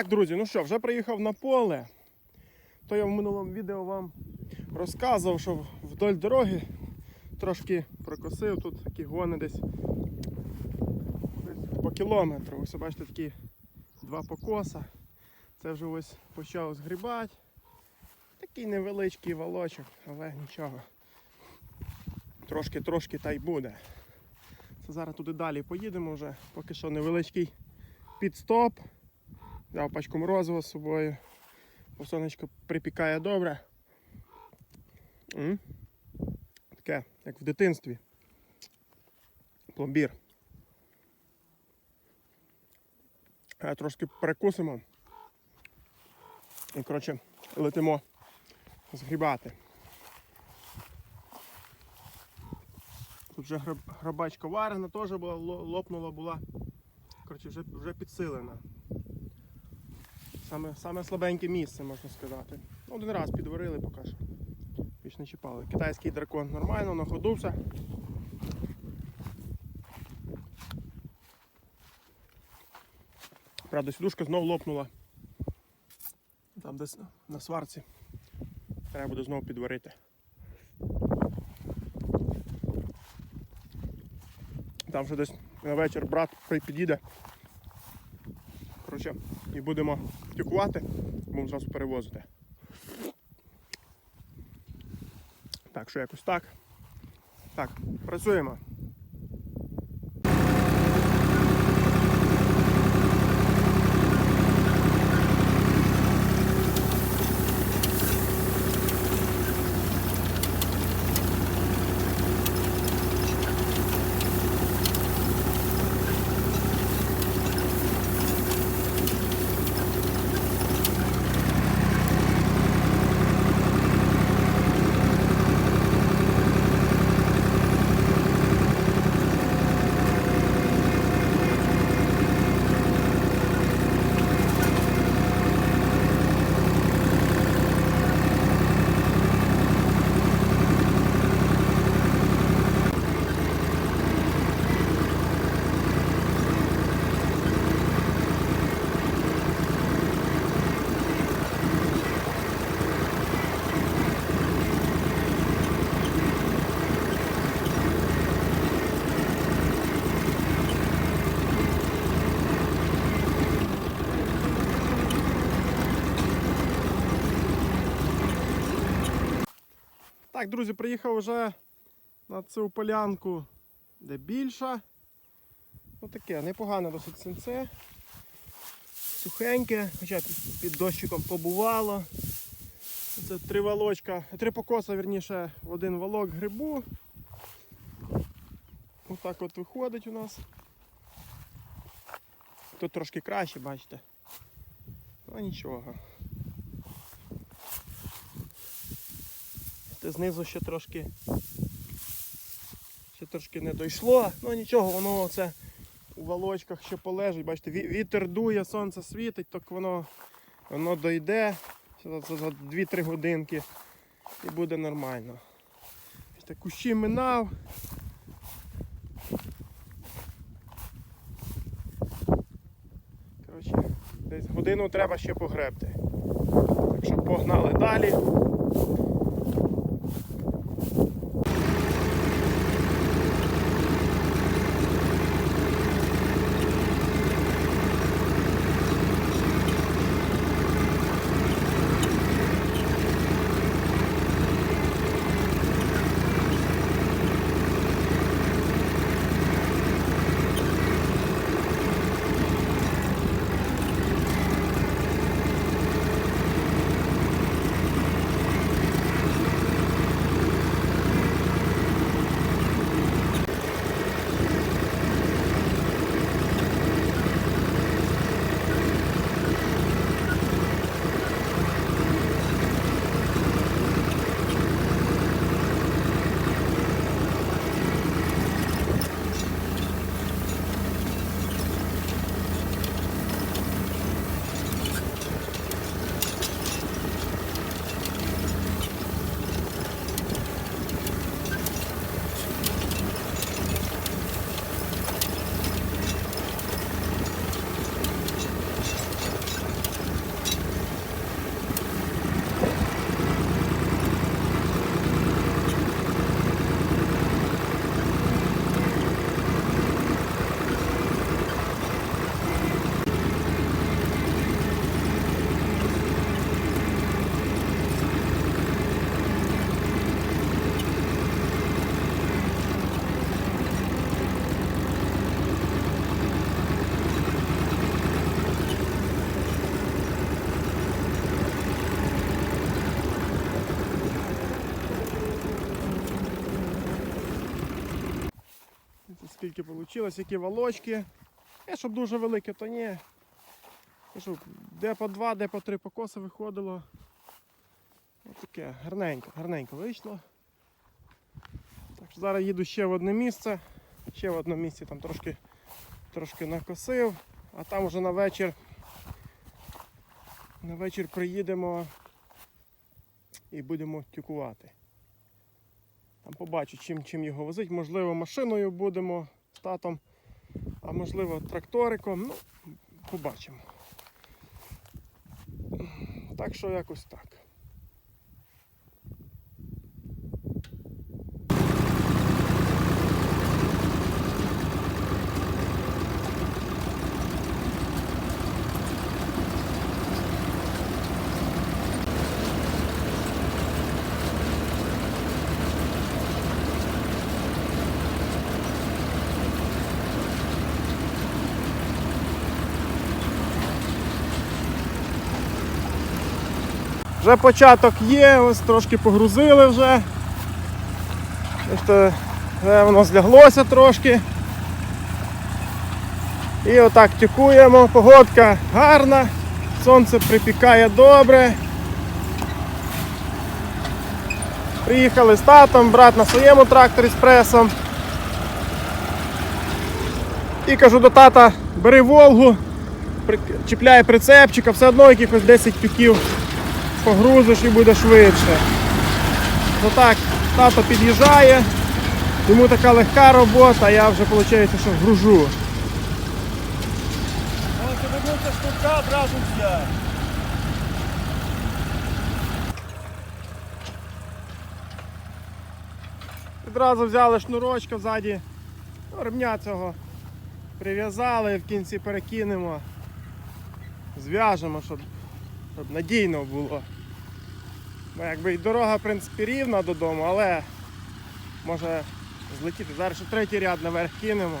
Так, друзі, ну що, вже приїхав на поле. То я в минулому відео вам розказував, що вдоль дороги трошки прокосив, тут такі гони десь, по кілометру. Ось бачите такі два покоса. Це вже ось почав згрібати. Такий невеличкий волочок, але нічого. Трошки-трошки та й буде. Це зараз туди далі поїдемо вже. Поки що невеличкий підстоп. Взяв пачку морозива з собою. Бо сонечко припікає добре. Таке, як в дитинстві. Пломбір. Трошки перекусимо. І, коротше, летимо згрібати. Тут вже граб- грабачка варена теж була, лопнула була. Коротше, вже, вже підсилена. Саме, саме слабеньке місце, можна сказати. Один раз підварили поки що. Більш не чіпали. Китайський дракон нормально, находився. Правда, сідушка знов лопнула. Там десь на- сварці. Треба буде знову підварити. Там вже десь на вечір брат підійде. Коротше, і будемо тюкувати, будемо зразу перевозити. Так, що якось так. Так, працюємо. Так, друзі, приїхав вже на цю полянку, де більша. Ну таке, непогане досить сенце. Сухеньке, хоча під дощиком побувало. Це три волочка, три покоса, вірніше, в один волок грибу. Отак от виходить у нас. Тут трошки краще, бачите. Ну нічого. Те знизу ще трошки ще трошки не дійшло. Ну нічого, воно це у волочках ще полежить. Бачите, вітер дує, сонце світить, так воно, воно дойде за, за 2-3 годинки і буде нормально. Бачите, кущі минав. Коротше, десь годину треба ще погребти. Так що погнали далі. Скільки вийшло, які волочки. Е, щоб дуже велике, то ні. Ну, Щоб де по два, де по три покоси виходило. Ось таке, гарненько, гарненько вийшло. Так що зараз їду ще в одне місце. Ще в одному місці там трошки, трошки накосив, а там вже на вечір. На вечір приїдемо і будемо тюкувати. Там побачу, чим, чим його возить. Можливо, машиною будемо татом, а можливо тракториком. Ну, побачимо. Так що якось так. Вже початок є, ось трошки погрузили вже. Бачите, Вже воно зляглося трошки. І отак тюкуємо, погодка гарна, сонце припікає добре. Приїхали з татом, брат на своєму тракторі з пресом. І кажу до тата, бери Волгу, чіпляй прицепчика, все одно якихось 10 тюків погрузиш і буде швидше. Ну так, тато під'їжджає, йому така легка робота, а я вже виходить, що гружу. Одразу взяти. Відразу взяли шнурочка ззаді, ремня цього прив'язали, в кінці перекинемо, зв'яжемо, щоб, щоб надійно було. Ну, якби і дорога, в принципі, рівна додому, але може злетіти. Зараз ще третій ряд наверх кинемо.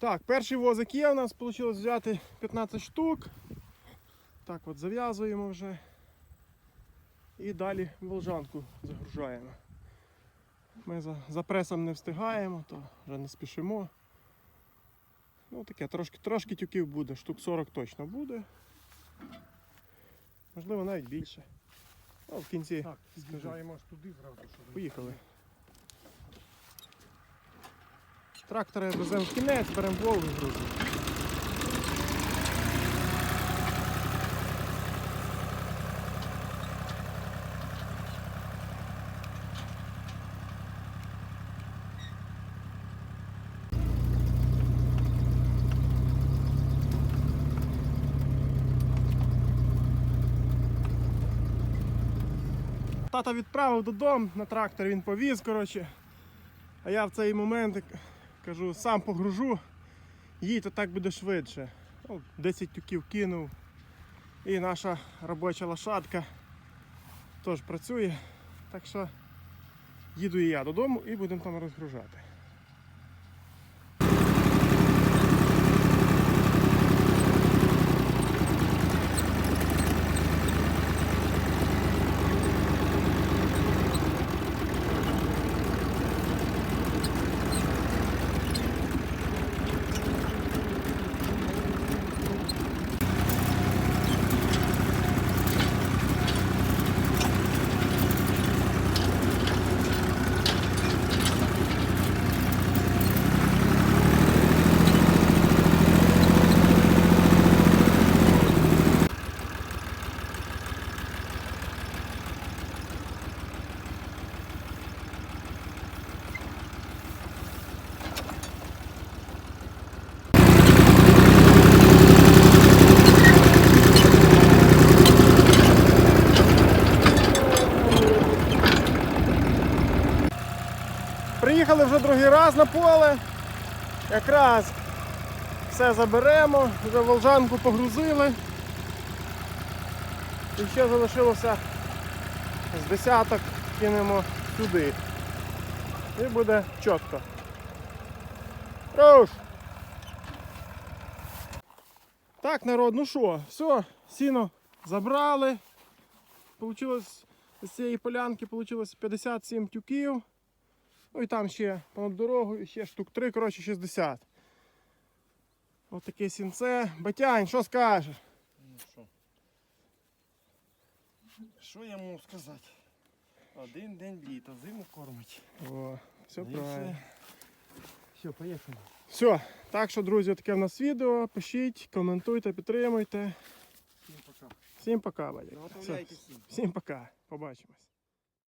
Так, перший возик є, у нас вийшло взяти 15 штук. Так от зав'язуємо вже. І далі волжанку загружаємо. Ми за, за пресом не встигаємо, то вже не спішимо. Ну таке, трошки, трошки тюків буде, штук 40 точно буде. Можливо навіть більше. Ну, в кінці Так, з'їжджаємо аж туди зразу, поїхали. Трактори веземо в кінець, беремо Волгу грузимо. Тата відправив додому на трактор, він повіз, коротше. А я в цей момент кажу, сам погружу, їй то так буде швидше. Ну, 10 тюків кинув. І наша робоча лошадка теж працює. Так що їду і я додому і будемо там розгружати. Другий раз на поле. Якраз все заберемо, вже волжанку погрузили. І ще залишилося з десяток кинемо сюди. І буде чітко. Руш! Так, народ, ну що, все, сіно забрали. Получилось з цієї полянки вийшло 57 тюків. Ну і там ще понад дорогою, ще штук 3, коротше 60. Ось таке сінце. Батянь, що скажеш? Ну що? Що я можу сказати? Один день літа, зиму кормить. О, все І правильно. Все, поїхали. Все, так що, друзі, таке в нас відео. Пишіть, коментуйте, підтримуйте. Всім пока. Всім пока, Вадик. Все. Всім пока. Побачимось.